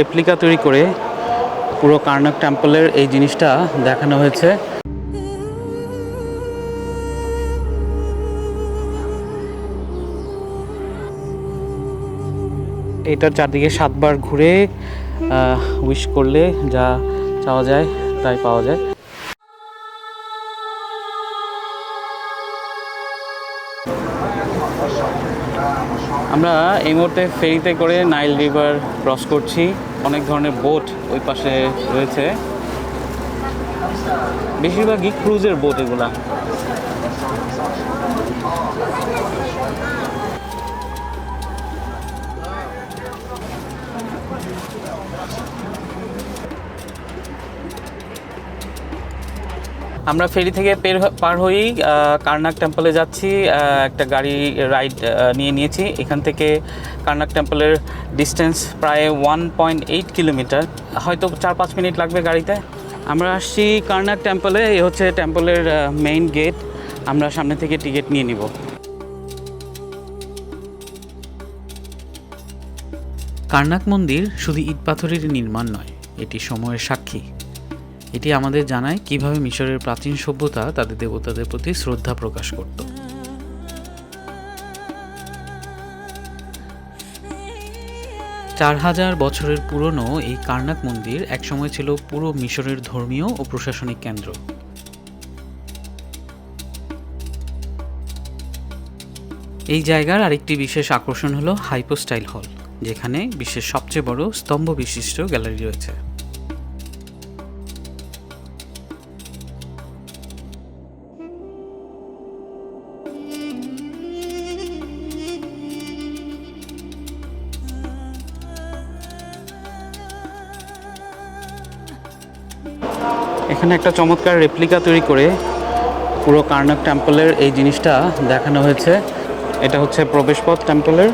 Replica তৈরি করে পুরো কার্নাক টেম্পলের এই জিনিসটা দেখানো হয়েছে। এটার চারদিকে সাতবার ঘুরে উইশ করলে যা চাওয়া যায় তাই পাওয়া যায়। আমরা এই মুহূর্তে ফেরিতে করে নাইল রিভার ক্রস করছি। অনেক ধরনের বোট ওই পাশে রয়েছে। বেশিরভাগই ক্রুজের বোট এগুলা। আমরা ফেরি থেকে পের পার হয়েই কার্নাক টেম্পলে যাচ্ছি একটা গাড়ি রাইড নিয়ে নিয়েছি। এখান থেকে কার্নাক টেম্পলের ডিস্টেন্স প্রায় ওয়ান পয়েন্ট এইট কিলোমিটার হয়তো চার পাঁচ মিনিট লাগবে গাড়িতে। আমরা আসছি কার্নাক টেম্পলে এই হচ্ছে টেম্পলের মেইন গেট আমরা সামনে থেকে টিকিট নিয়ে নিব। কার্নাক মন্দির শুধু ইট পাথরের নির্মাণ নয়, এটি সময়ের সাক্ষী। এটি আমাদের জানায় কীভাবে মিশরের প্রাচীন সভ্যতা তাদের দেবতাদের প্রতি শ্রদ্ধা প্রকাশ করত। চার হাজার বছরের পুরনো এই কার্নাক মন্দির একসময় ছিল পুরো মিশরের ধর্মীয় ও প্রশাসনিক কেন্দ্র। এই জায়গার আরেকটি বিশেষ আকর্ষণ হলো হাইপোস্টাইল হল, যেখানে বিশ্বের সবচেয়ে বড় স্তম্ভ বিশিষ্ট গ্যালারি রয়েছে। এখানে একটা চমৎকার রেপ্লিকা তৈরি করে পুরো কার্নাক টেম্পলের এই জিনিসটা দেখানো হয়েছে। এটা হচ্ছে প্রবেশপথ টেম্পলের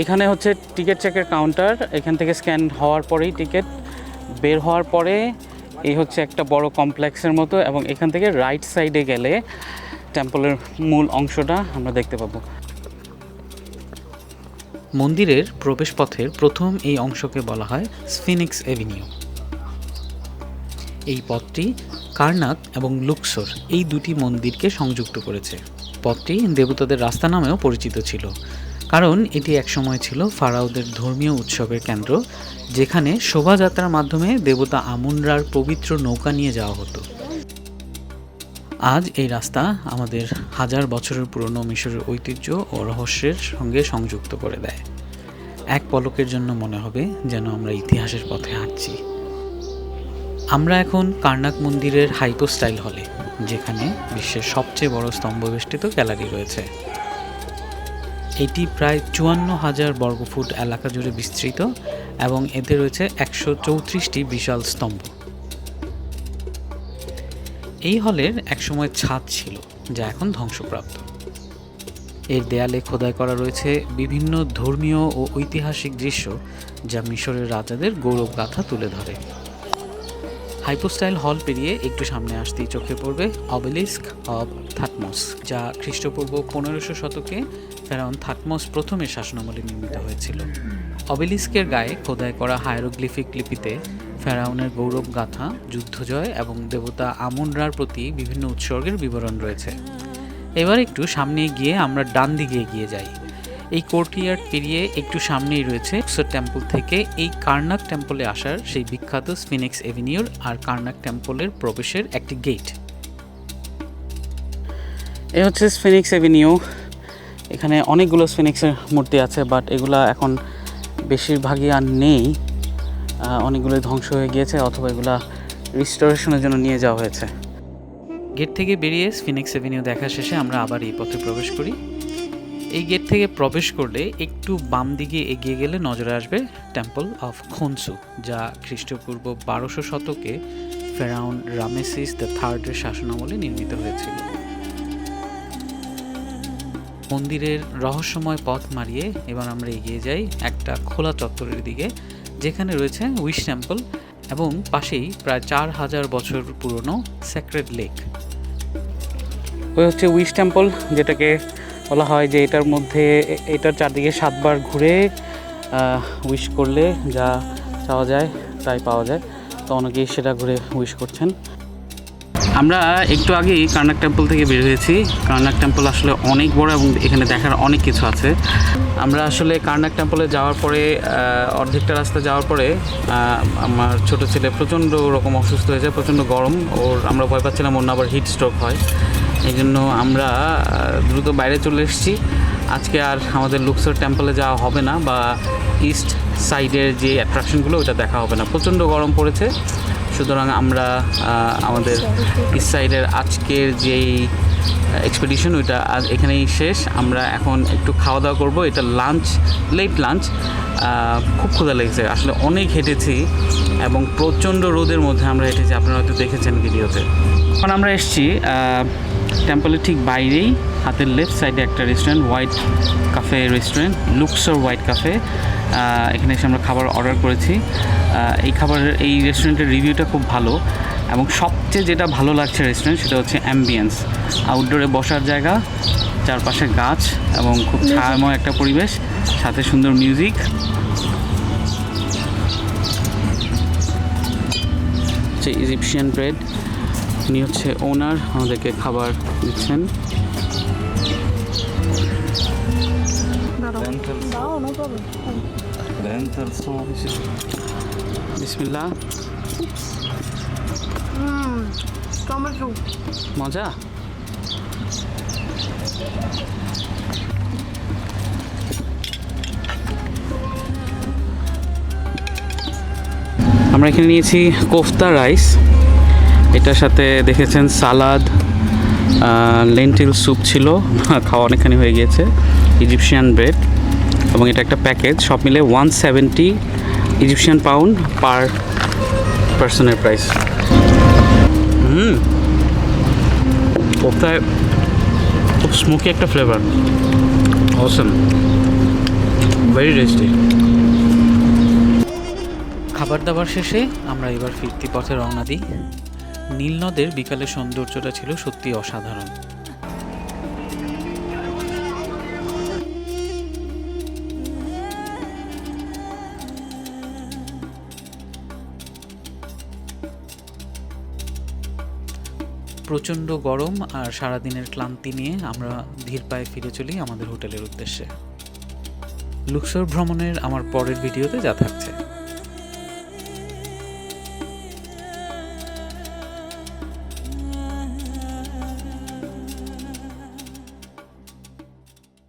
এখানে হচ্ছে টিকিট চেকের কাউন্টার এখান থেকে স্ক্যান হওয়ার পরেই টিকিট বের হওয়ার পরে এই হচ্ছে একটা বড় কমপ্লেক্সের মতো এবং এখান থেকে রাইট সাইডে গেলে টেম্পলের মূল অংশটা আমরা দেখতে পাবো। মন্দিরের প্রবেশপথের প্রথম এই অংশকে বলা হয় স্ফিনিক্স এভিনিউ। এই পথটি কার্নাক এবং লুক্সোর এই দুটি মন্দিরকে সংযুক্ত করেছে। পথটি দেবতাদের রাস্তা নামেও পরিচিত ছিল। কারণ এটি একসময় ছিল ফারাওদের ধর্মীয় উৎসবের কেন্দ্র, যেখানে শোভাযাত্রার মাধ্যমে দেবতা আমুনরার পবিত্র নৌকা নিয়ে যাওয়া হতো। আজ এই রাস্তা আমাদের হাজার বছরের পুরনো মিশরের ঐতিহ্য ও রহস্যের সঙ্গে সংযুক্ত করে দেয়। এক পলকের জন্য মনে হবে যেন আমরা ইতিহাসের পথে হাঁটছি। আমরা এখন কার্নাক মন্দিরের হাইপোস্টাইল হলে, যেখানে বিশ্বের সবচেয়ে বড় স্তম্ভবেষ্টিত গ্যালারি রয়েছে। এটি প্রায় চুয়ান্ন হাজার বর্গফুট এলাকা জুড়ে বিস্তৃত এবং এতে রয়েছে একশো চৌত্রিশটি বিশাল স্তম্ভ। এই হলের একসময় ছাদ ছিল, যা এখন ধ্বংসপ্রাপ্ত। এর দেয়ালে খোদাই করা রয়েছে বিভিন্ন ধর্মীয় ও ঐতিহাসিক দৃশ্য, যা মিশরের রাজাদের গৌরব গাথা তুলে ধরে। হাইপোস্টাইল হল পেরিয়ে একটু সামনে আসতেই চোখে পড়বে অবেলিস্ক অব থাটমস, যা খ্রিস্টপূর্ব পনেরোশো শতকে ফেরাউন থাটমস প্রথমের শাসনামলে নির্মিত হয়েছিল। অবেলিস্কের গায়ে খোদাই করা হায়ারোগ্লিফিক লিপিতে ফেরাউনের গৌরব গাথা, যুদ্ধজয় এবং দেবতা আমুনরার প্রতি বিভিন্ন উৎসর্গের বিবরণ রয়েছে। এবার একটু সামনে গিয়ে আমরা ডান দিকে এগিয়ে যাই। এই কোর্টিয়ার্ড পেরিয়ে একটু সামনেই রয়েছে টেম্পল থেকে এই কার্নাক টেম্পলে আসার সেই বিখ্যাত স্ফিনিক্স এভিনিউর আর কার্নাক টেম্পলের প্রবেশের একটি গেট। এ হচ্ছে স্ফিনিক্স এভিনিউ। এখানে অনেকগুলো স্পিনিক্সের মূর্তি আছে বাট এগুলা এখন বেশিরভাগই আর নেই। অনেকগুলো ধ্বংস হয়ে গিয়েছে অথবা এগুলা রিস্টোরেশনের জন্য নিয়ে যাওয়া হয়েছে। গেট থেকে বেরিয়ে স্ফিনিক্স এভিনিউ দেখা শেষে আমরা আবার এই পথে প্রবেশ করি। এই গেট থেকে প্রবেশ করলে একটু বাম দিকে এগিয়ে গেলে নজরে আসবে টেম্পল অফ খনসু যা খ্রিস্টপূর্ব বারোশো শতকে ফেরাউন রামেসিস দ্য থার্ডের শাসনামলে নির্মিত হয়েছিল। মন্দিরের রহস্যময় পথ মারিয়ে এবার আমরা এগিয়ে যাই একটা খোলা চত্বরের দিকে, যেখানে রয়েছে উইশ টেম্পল এবং পাশেই প্রায় চার হাজার বছর পুরনো স্যাক্রেড লেক ওই হচ্ছে উইশ টেম্পল যেটাকে বলা হয় যে এটার মধ্যে এটার চারদিকে সাতবার ঘুরে উইশ করলে যা চাওয়া যায় তাই পাওয়া যায়। তো অনেকেই সেটা ঘুরে উইশ করছেন। আমরা একটু আগেই কার্নাক টেম্পল থেকে বের হয়েছি। কার্নাক টেম্পল আসলে অনেক বড় এবং এখানে দেখার অনেক কিছু আছে। আমরা আসলে কার্নাক টেম্পলে যাওয়ার পরে অর্ধেকটা রাস্তা যাওয়ার পরে আমার ছোট ছেলে প্রচণ্ড রকম অসুস্থ হয়ে যায়, প্রচণ্ড গরম। ওর আমরা ভয় পাচ্ছিলাম, ওর আবার হিট স্ট্রোক হয়। এই জন্য আমরা দ্রুত বাইরে চলে এসেছি। আজকে আর আমাদের লুকসর টেম্পলে যাওয়া হবে না, বা ইস্ট সাইডের যে অ্যাট্রাকশনগুলো ওটা দেখা হবে না। প্রচণ্ড গরম পড়েছে। সুতরাং আমরা আমাদের ইস্ট সাইডের আজকের যেই এক্সপেডিশন ওইটা আজ এখানেই শেষ। আমরা এখন একটু খাওয়া দাওয়া করব। এটা লাঞ্চ লেট লাঞ্চ খুব ক্ষুধা লেগেছে। আসলে অনেক হেঁটেছি এবং প্রচণ্ড রোদের মধ্যে আমরা হেঁটেছি। আপনারা হয়তো দেখেছেন ভিডিওতে। এখন আমরা এসেছি টেম্পলের ঠিক বাইরেই হাতের লেফট সাইডে একটা restaurant white cafe restaurant Luxor white cafe এখানে এসে আমরা খাবার অর্ডার করেছি। এই খাবারের এই রেস্টুরেন্টের রিভিউটা খুব ভালো এবং সবচেয়ে যেটা ভালো লাগছে রেস্টুরেন্ট সেটা হচ্ছে অ্যাম্বিয়েন্স আউটডোরে বসার জায়গা চারপাশে গাছ এবং খুব ছায়াময় একটা পরিবেশ সাথে সুন্দর মিউজিক হচ্ছে ইজিপশিয়ান ব্রেড উনি হচ্ছে ওনার আমাদেরকে খাবার দিচ্ছেন। বিসমিল্লা মজা? আমরা এখানে নিয়েছি কোফতা রাইস। এটার সাথে দেখেছেন সালাদ লেন্টিল স্যুপ ছিল, খাওয়া অনেকখানি হয়ে গিয়েছে, ইজিপশিয়ান ব্রেড, এবং এটা একটা প্যাকেজ, সব মিলে one seventy Egyptian pound per পার্সনের প্রাইস হুম, কোফতায় খুব স্মোকি একটা ফ্লেভার অসম ভেরি টেস্টি খাবার দাবার শেষে আমরা এবার ফিরতি পথে রওনা দিই। নীল নদের বিকালের সৌন্দর্যটা ছিল সত্যি অসাধারণ। প্রচণ্ড গরম আর সারাদিনের ক্লান্তি নিয়ে আমরা ধীর পায়ে ফিরে চলি আমাদের হোটেলের উদ্দেশ্যে। লুকসর ভ্রমণের আমার পরের ভিডিওতে যা থাকছে।